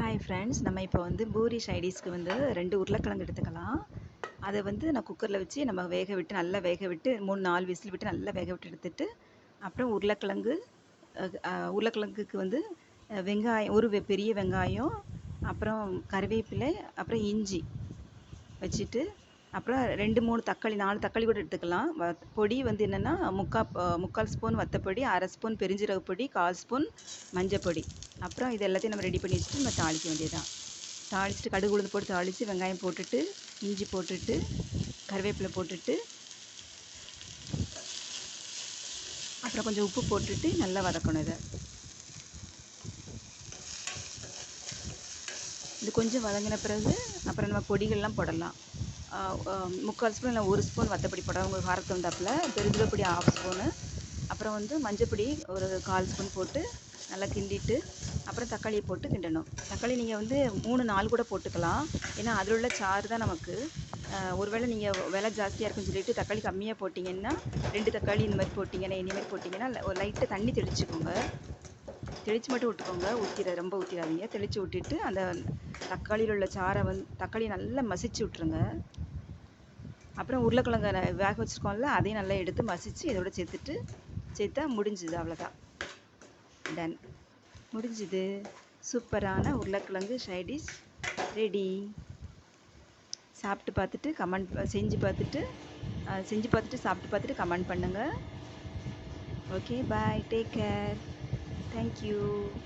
Hi friends நம்ம இப்போ வந்து பூரி சைடிஸ்க்கு வந்து ரெண்டு உருளைக்கிழங்கு எடுத்துக்கலாம். அதை வந்து நான் குக்கரில் வச்சு நம்ம வேக விட்டு நல்லா வேக விட்டு மூணு நாலு விசில் விட்டு நல்லா வேக விட்டு எடுத்துட்டு அப்புறம் உருளைக்கிழங்கு உருளைக்கிழங்குக்கு வந்து வெங்காயம் ஒரு பெரிய வெங்காயம் அப்புறம் கருவேப்பிலை அப்புறம் இஞ்சி வச்சுட்டு அப்புறம் ரெண்டு மூணு தக்காளி நாலு தக்காளி கூட எடுத்துக்கலாம். வ- பொடி வந்து என்னென்னா முக்கால் முக்கால் ஸ்பூன் வத்தப்பொடி அரை ஸ்பூன் பெருஞ்சீரக பொடி கால் ஸ்பூன் மஞ்சள் பொடி. அப்புறம் இது எல்லாத்தையும் நம்ம ரெடி பண்ணி வச்சுட்டு நம்ம தாளிக்க வேண்டியதுதான். தாளிச்சுட்டு கடுகு உளுந்து போட்டு தாளித்து வெங்காயம் போட்டுட்டு இஞ்சி போட்டுட்டு கருவேப்பிலை போட்டுட்டு அப்புறம் கொஞ்சம் உப்பு போட்டுட்டு நல்லா வதக்கணும் இதை. இது கொஞ்சம் வதங்கின பிறகு அப்புறம் நம்ம பொடிகள்லாம் போடலாம். முக்கால் ஸ்பூன் இல்லை ஒரு ஸ்பூன் வத்தப்பொடி போடலாம் உங்களுக்கு காரத்து வந்தாப்புல பெருஞ்சீரகப்பொடி ஆஃப் ஸ்பூனு அப்புறம் வந்து மஞ்சப்பொடி ஒரு கால் ஸ்பூன் போட்டு நல்லா கிண்டிட்டு அப்புறம் தக்காளியை போட்டு கிண்டணும். தக்காளி நீங்கள் வந்து மூணு நாலு கூட போட்டுக்கலாம். ஏன்னா அதில் உள்ள சாறு தான் நமக்கு. ஒருவேளை நீங்கள் விலை ஜாஸ்தியாக இருக்குன்னு சொல்லிட்டு தக்காளி கம்மியாக போட்டிங்கன்னா ரெண்டு தக்காளி இந்த மாதிரி போட்டிங்கன்னா இந்த மாதிரி போட்டிங்கன்னா லைட்டாக தண்ணி தெளிச்சுக்கோங்க. தெளித்து மட்டும் விட்டுக்கோங்க. ஊற்றிட ரொம்ப ஊற்றிடாதீங்க தெளித்து விட்டுட்டு அந்த தக்காளியில் உள்ள சாறை வந்து தக்காளியை நல்லா மசிச்சு விட்ருங்க அப்புறம் உருளைக்கிழங்க வேக வச்சுருக்கோம்ல அதையும் நல்லா எடுத்து மசித்து இதோட சேர்த்துட்டு சேர்த்தா முடிஞ்சுது அவ்வளோதான் டன் முடிஞ்சுது. சூப்பரான உருளைக்கிழங்கு சைடிஷ் ரெடி சாப்பிட்டு பார்த்துட்டு கமெண்ட் செஞ்சு பார்த்துட்டு செஞ்சு பார்த்துட்டு சாப்பிட்டு பார்த்துட்டு கமெண்ட் பண்ணுங்கள் okay bye take care Thank you.